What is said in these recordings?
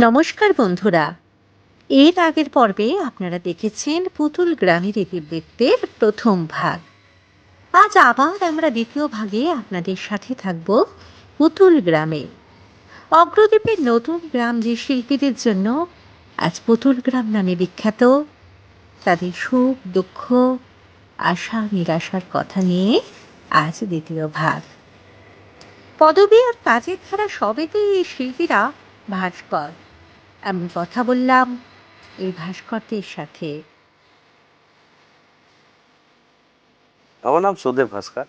নমস্কার বন্ধুরা। এর আগের পর্বে আপনারা দেখেছেন পুতুল গ্রামের ইতিবৃত্তের প্রথম ভাগ। আজ আবার আমরা দ্বিতীয় ভাগে আপনাদের সাথে থাকব পুতুল গ্রামে। অগ্রদ্বীপের নতুন গ্রাম যে শিল্পীদের জন্য আজ পুতুল গ্রাম নামে বিখ্যাত, তাদের সুখ, দুঃখ, আশা, নিরাশার কথা নিয়ে আজ দ্বিতীয় ভাগ। পদবী আর কাজের ধারা সবেতেই এই শিল্পীরা ভাস্কর আমি কথা বললাম এই ভাস্করদের সাথে। আমার নাম সুদেব ভাস্কর।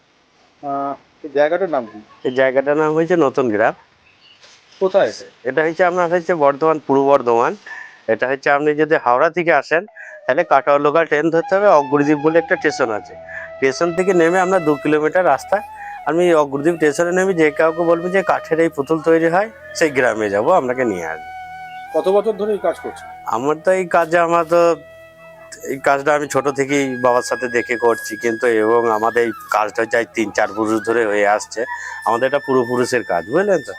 আহ, এই জায়গাটার নাম কি? এই জায়গাটার নাম হয়েছে নতুন গ্রাম। কোথায়? এটা হচ্ছে আপনার হচ্ছে বর্ধমান পূর্ব বর্ধমান। এটা হচ্ছে আপনি যদি হাওড়া থেকে আসেন তাহলে কাটোয়া লোকাল ট্রেন ধরতে হবে অগ্রদ্বীপ বলে একটা স্টেশন আছে। স্টেশন থেকে নেমে আপনার দু কিলোমিটার রাস্তা। আমি অগ্রদ্বীপ স্টেশনে নেমে যে কাউকে বলব যে কাঠের এই পুতুল তৈরি হয় সেই গ্রামে যাব আপনাকে নিয়ে আসব। কত বছর ধরে এই কাজ করছে আমার তো এই কাজে আমার তো এই কাজটা আমি ছোট থেকেই বাবার সাথে দেখে করছি কিন্তু এবং আমাদের এই কাজটা আজ তিন চার পুরুষ ধরে হয়ে আসছে। আমাদের এটা পূর্বপুরুষের কাজ বুঝলেন তো?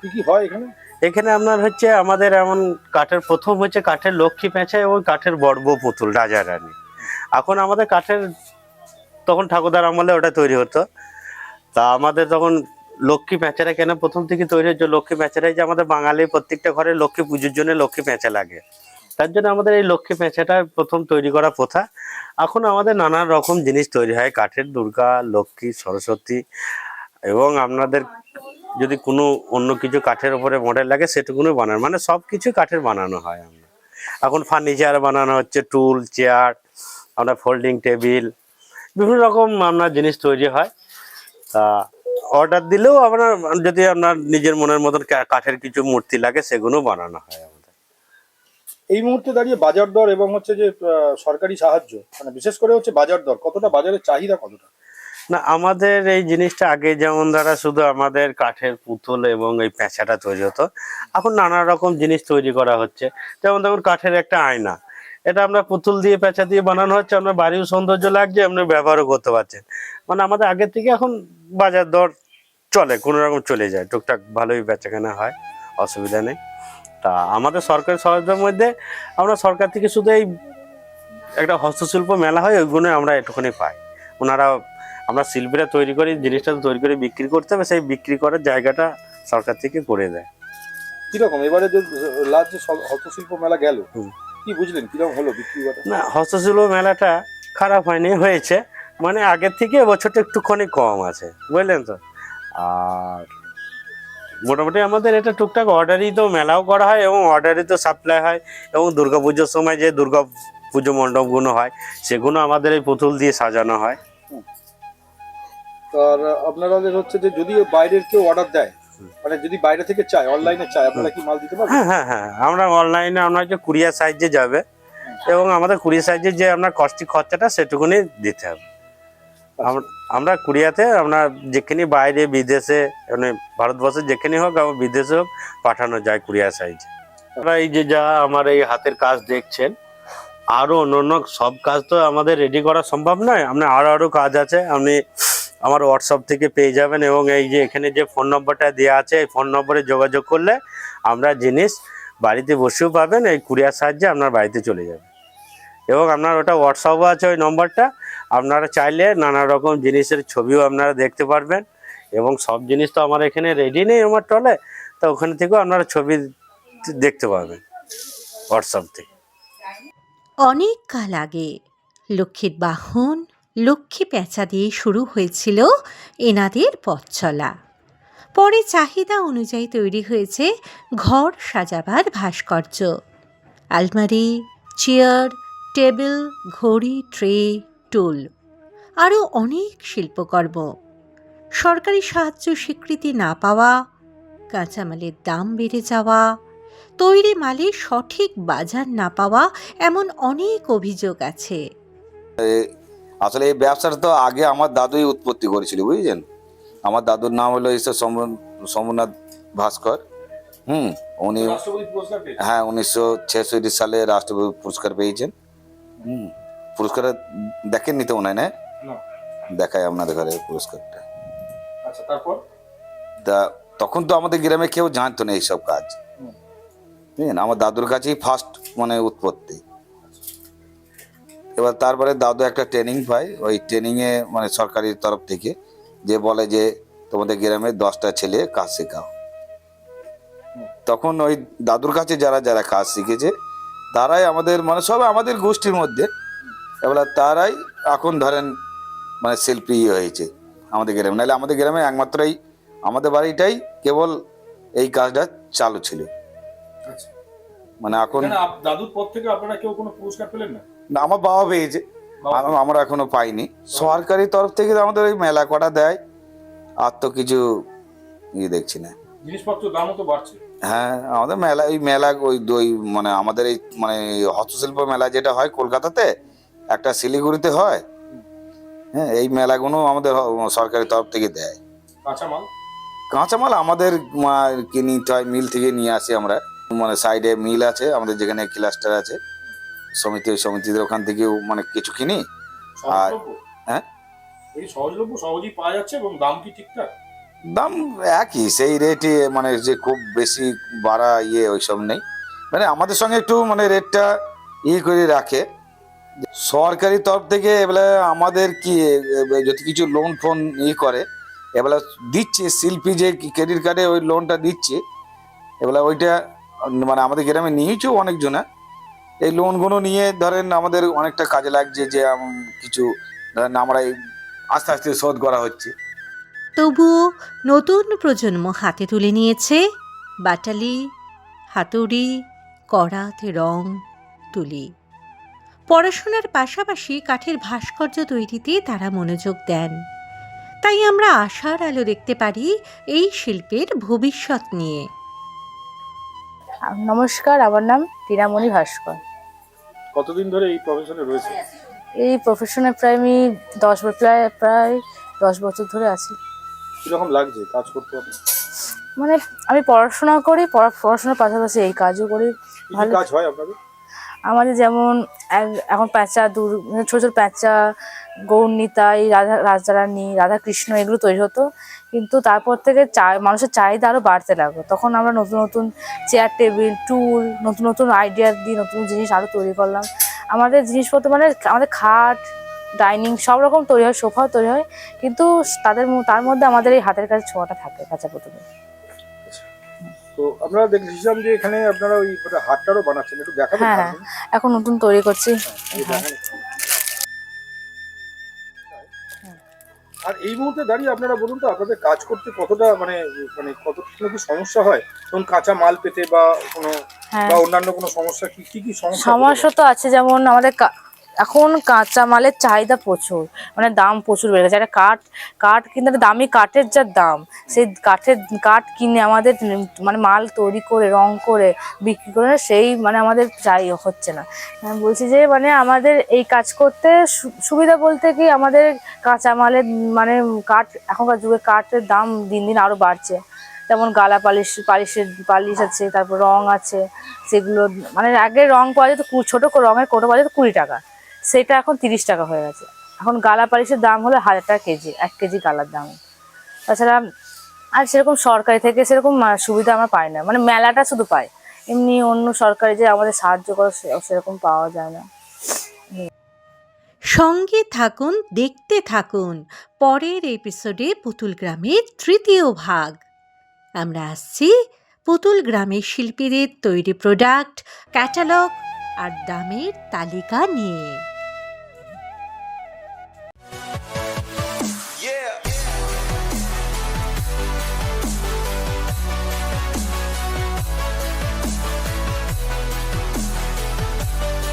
কি কি হয় এখানে? এখানে আপনার হচ্ছে আমাদের এমন কাঠের প্রথম হচ্ছে কাঠের লক্ষ্মী পেঁচা এবং কাঠের বর্ব পুতুল রাজা রানী এখন আমাদের কাঠের তখন ঠাকুরদার আমলে ওটা তৈরি হতো। তা আমাদের তখন লক্ষ্মী পেঁচারা কেন? প্রথম থেকে তৈরি হচ্ছে লক্ষ্মী পেঁচারাই যে আমাদের বাঙালি প্রত্যেকটা ঘরে লক্ষ্মী পুজোর জন্য লক্ষ্মী পেঁচা লাগে। তার জন্য আমাদের এই লক্ষ্মী পেঁচাটা প্রথম তৈরি করা প্রথা। এখন আমাদের নানান রকম জিনিস তৈরি হয়, কাঠের দুর্গা, লক্ষ্মী, সরস্বতী এবং আপনাদের যদি কোনো অন্য কিছু কাঠের ওপরে মডেল লাগে সেটুকুনি বানানো মানে সব কিছু কাঠের বানানো হয় আমরা। এখন ফার্নিচার বানানো হচ্ছে, টুল, চেয়ার, আমরা ফোল্ডিং টেবিল, বিভিন্ন রকম আপনার জিনিস তৈরি হয়। তা অর্ডার দিলেও আপনার যদি আপনার নিজের মনের মতন কাঠের কিছু মূর্তি লাগে সেগুলো বানানো হয় আমাদের। এই মুহূর্তে দাঁড়িয়ে বাজার দর এবং হচ্ছে যে সরকারি সাহায্য মানে বিশেষ করে হচ্ছে বাজার দর কতটা বাজারের চাহিদা কতটা? না আমাদের এই জিনিসটা আগে যেমন দ্বারা শুধু আমাদের কাঠের পুতুল এবং এই পেঁচাটা তৈরি হতো এখন নানা রকম জিনিস তৈরি করা হচ্ছে। যেমন দেখুন কাঠের একটা আয়না এটা আমরা পুতুল দিয়ে পেঁচা দিয়ে বানানো হচ্ছে আপনার বাড়িও সৌন্দর্য লাগছে আপনি ব্যবহারও করতে পারছেন মানে আমাদের আগের থেকে এখন বাজার দর চলে কোনো রকম চলে যায়। টুকটাক ভালোই বেচাকেনা হয় অসুবিধা নেই। তা আমাদের সরকারি সহায়তার মধ্যে আমরা সরকার থেকে শুধু এই একটা হস্তশিল্প মেলা হয় ওইগুলো আমরা একটুখানি পাই। ওনারা আমরা শিল্পীরা তৈরি করি জিনিসটা তৈরি করে বিক্রি করতে হবে সেই বিক্রি করার জায়গাটা সরকার থেকে করে দেয়। কীরকম? এবারে যে লাস্ট হস্তশিল্প মেলা গেল। কি বুঝলেন? কীরকম হলো বিক্রি বাটা না হস্তশিল্প মেলাটা খারাপ হয়নি হয়েছে। মানে আগের থেকে এবছরটা একটুখানি কম আছে বুঝলেন তো? আর মোটামুটি আমাদের এটা টুকটাক অর্ডারই তো মেলাও করা হয় এবং অর্ডারই তো সাপ্লাই হয় এবং দুর্গাপুজোর সময় যে দুর্গা পুজো মণ্ডপগুলো হয় সেগুলো আমাদের এই পুতুল দিয়ে সাজানো হয়। আর আপনারা হচ্ছে যে যদি বাইরের কেউ অর্ডার দেয় মানে যদি বাইরে থেকে চায় অনলাইনে চায় আপনারা কি মাল দিতে পারবেন? হ্যাঁ হ্যাঁ হ্যাঁ আমরা অনলাইনে আমরা যে কুরিয়ার সাইজে যাবে। এবং আমাদের কুরিয়ার সাইজে যে আপনার কস্টিক খরচাটা সেটুকুনি দিতে হবে। আমরা কুরিয়াতে আমরা যেখানে বাইরে বিদেশে মানে ভারতবর্ষে যেখানে হোক আবার বিদেশে হোক পাঠানো যায় কুরিয়ার সাইজে আমরা এই যে যা আমার এই হাতের কাজ দেখছেন আরও অন্য সব কাজ তো আমাদের রেডি করা সম্ভব নয়। আপনি আরও আরও কাজ আছে। আপনি আমার হোয়াটসঅ্যাপ থেকে পেয়ে যাবেন এবং এই যে এখানে যে ফোন নম্বরটা দেওয়া আছে, এই ফোন নম্বরে যোগাযোগ করলে আমরা জিনিস বাড়িতে বসেও পাবেন, এই কুরিয়ার সাহায্যে আপনার বাড়িতে চলে যাবে। এবং আপনার ওটা হোয়াটসঅ্যাপও আছে ওই নম্বরটা আপনারা চাইলে নানা রকম জিনিসের ছবিও আপনারা দেখতে পারবেন। এবং সব জিনিস তো আমার এখানে রেডি নেই আমার টলে, তো ওখানে থেকেও আপনারা ছবি দেখতে পাবেন হোয়াটসঅ্যাপ থেকে। অনেক কাল আগে লক্ষ্মীর বাহন লক্ষ্মী পেঁচা দিয়ে শুরু হয়েছিল এনাদের পথ চলা। পরে চাহিদা অনুযায়ী তৈরি হয়েছে ঘর সাজাবার ভাস্কর্য। আলমারি, চেয়ার, টেবিল, ঘড়ি, ট্রে, টুল, আরও অনেক শিল্পকর্ম। সরকারি সাহায্য স্বীকৃতি না পাওয়া, কাঁচামালের দাম বেড়ে যাওয়া, তৈরি মালে সঠিক বাজার না পাওয়া এমন অনেক অভিযোগ আছে। আসলে এই ব্যবসাটা তো আগে আমার দাদুই উৎপত্তি করেছিল বুঝলেন আমার দাদুর নাম হলো ঈশ্বর সোম- সোমনাথ ভাস্কর হুম উনি হ্যাঁ উনিশশো ছেষট্টি সালে রাষ্ট্রপতি পুরস্কার পেয়েছেন। হুম পুরস্কার দেখেননি তো মনে হয় না? না। দেখায় আপনাদের ঘরে পুরস্কারটা। আচ্ছা তারপর? তা তখন তো আমাদের গ্রামে কেউ জানতো না এইসব কাজ। বুঝলেন? আমার দাদুর কাছেই ফার্স্ট মানে উৎপত্তি। এবার তারপরে দাদু একটা ট্রেনিং পায় ওই ট্রেনিংয়ে মানে সরকারের তরফ থেকে যে বলে যে তোমাদের গ্রামে দশটা ছেলে কাজ শেখাও। তখন ওই দাদুর কাছে যারা যারা কাজ শিখেছে তারাই আমাদের মানে সব আমাদের গোষ্ঠীর মধ্যে এবার তারাই এখন ধরেন মানে শিল্পী হয়েছে আমাদের গ্রামে। নাহলে আমাদের গ্রামে একমাত্র এই আমাদের বাড়িটাই কেবল এই কাজটা চালু ছিল। আচ্ছা। মানে এখন দাদুর পর থেকে আপনারা কেউ কোনো পুরস্কার পেলেন না? না, আমার বাবা পেয়েছে। আমরা এখনও পাইনি। সরকারি তরফ থেকে আমাদের ওই মেলা কটা দেয় আর তো কিছু ইয়ে দেখছি না। জিনিসপত্রের দামও তো বাড়ছে। হ্যাঁ আমাদের মেলা এই মেলা ওই ওই মানে আমাদের এই মানে হস্তশিল্প মেলা যেটা হয় কলকাতাতে একটা শিলিগুড়িতে হয়। হ্যাঁ এই মেলাগুলো আমাদের সরকারি তরফ থেকে দেয়। কাঁচামাল? কাঁচামাল আমাদের মা- কি নিতে হয় মিল থেকে নিয়ে আসি আমরা। মানে সাইডে মিল আছে আমাদের যেখানে ক্লাস্টার আছে। সমিতি ওই সমিতিদের ওখান থেকেও মানে কিছু কিনি। আর হ্যাঁ? সহজলভ্য সহজেই পাওয়া যাচ্ছে এবং দাম কি ঠিকঠাক? দাম একই সেই রেটে মানে যে খুব বেশি বাড়া ইয়ে ওইসব নেই। মানে আমাদের সঙ্গে একটু মানে রেটটা ই করে রাখে। সরকারি তরফ থেকে এবেলা আমাদের কি যদি কিছু লোন ফোন ই করে এবেলা দিচ্ছে শিল্পী যে ক্রেডিট কার্ডে ওই লোনটা দিচ্ছে এবেলা ওইটা মানে আমাদের গ্রামে নিয়েছেও অনেকজনা। এই লোনগুলো নিয়ে ধরেন আমাদের অনেকটা কাজে লাগছে যে কিছু, ধরেন আমরা আস্তে আস্তে শোধ করা হচ্ছে। তবুও নতুন প্রজন্ম হাতে তুলে নিয়েছে বাটালি, হাতুড়ি, করাত রং, তুলি। পড়াশোনার পাশাপাশি কাঠের ভাস্কর্য তৈরিতে তারা মনোযোগ দেন। তাই আমরা আশার আলো দেখতে পারি এই শিল্পের ভবিষ্যৎ নিয়ে। নমস্কার আমার নাম টিনামণি ভাস্কর কতদিন ধরে এই প্রফেশনে রয়েছে এই প্রফেশনে প্রায় আমি দশ বছর প্রায় প্রায় দশ বছর ধরে আছি কীরকম লাগছে কাজ করতে? মানে আমি পড়াশোনা করি পড়া- পড়াশোনার পাশাপাশি এই কাজও করি ভালো। কাজ হয় আপনাদের আমাদের যেমন এখন প্যাঁচা দূর ছোটো ছোটো প্যাঁচা গৌরনীতাই রাধা রাজারানী রাধাকৃষ্ণ এগুলো তৈরি হতো। কিন্তু তারপর থেকে চা মানুষের চাহিদা আরও বাড়তে লাগল। তখন আমরা নতুন নতুন চেয়ার টেবিল টুল নতুন নতুন আইডিয়া দিয়ে নতুন জিনিস আরও তৈরি করলাম। আমাদের জিনিসপত্র মানে আমাদের খাট ডাইনিং সব রকম তৈরি হয় সোফাও তৈরি হয়। কিন্তু তাদের তার মধ্যে আমাদের এই হাতের কাছে ছোঁয়াটা থাকে কাঁচা প্রথমে তো আমরা দেখছিলাম যে এখানে আপনারা ওই একটা হাটটারও বানাচ্ছেন একটু দেখাবেন হ্যাঁ, এখন নতুন তৈরি করছি। আর এই মুহূর্তে দাঁড়িয়ে আপনারা বলুন তো আপনাদের কাজ করতে কতটা মানে মানে কতটা কি সমস্যা হয়? ধরুন কাঁচা মাল পেতে বা কোনো হ্যাঁ। বা অন্যান্য কোনো সমস্যা কি কি কি সমস্যা? সমস্যা তো আছে যেমন আমাদের এখন কাঁচা মালের চাহিদা প্রচুর মানে দাম প্রচুর বেড়ে গেছে। একটা কাঠ কাঠ কিন্তু একটা দামি কাঠের যা দাম, সেই কাঠের কাঠ কিনে আমাদের মানে মাল তৈরি করে, রং করে, বিক্রি করে সেই মানে আমাদের চাই হচ্ছে না। বলছি যে মানে আমাদের এই কাজ করতে সুবিধা বলতে কি আমাদের কাঁচা মালের মানে কাঠ, এখনকার যুগে কাঠের দাম দিন দিন আরও বাড়ছে। যেমন গালা পালিশ, পালিশের পালিশ আছে, তারপর রং আছে, সেগুলো মানে আগে রং পাওয়া যেত ছোট রঙের কোটো পাওয়া যেত কুড়ি টাকা। সেটা এখন তিরিশ টাকা হয়ে গেছে। এখন গালা পালিশের দাম হলো হাজার টাকা কেজি, এক কেজি গালার দাম। তাছাড়া আর সেরকম সরকারি থেকে সেরকম সুবিধা আমরা পাই না। মানে মেলাটা শুধু পাই। এমনি অন্য সরকারি যে আমাদের সাহায্য করে সেরকম পাওয়া যায় না। সঙ্গে থাকুন, দেখতে থাকুন। পরের এপিসোডে পুতুল গ্রামের তৃতীয় ভাগ। আমরা আসছি পুতুল গ্রামের শিল্পীদের তৈরি প্রোডাক্ট ক্যাটালগ আর দামের তালিকা নিয়ে।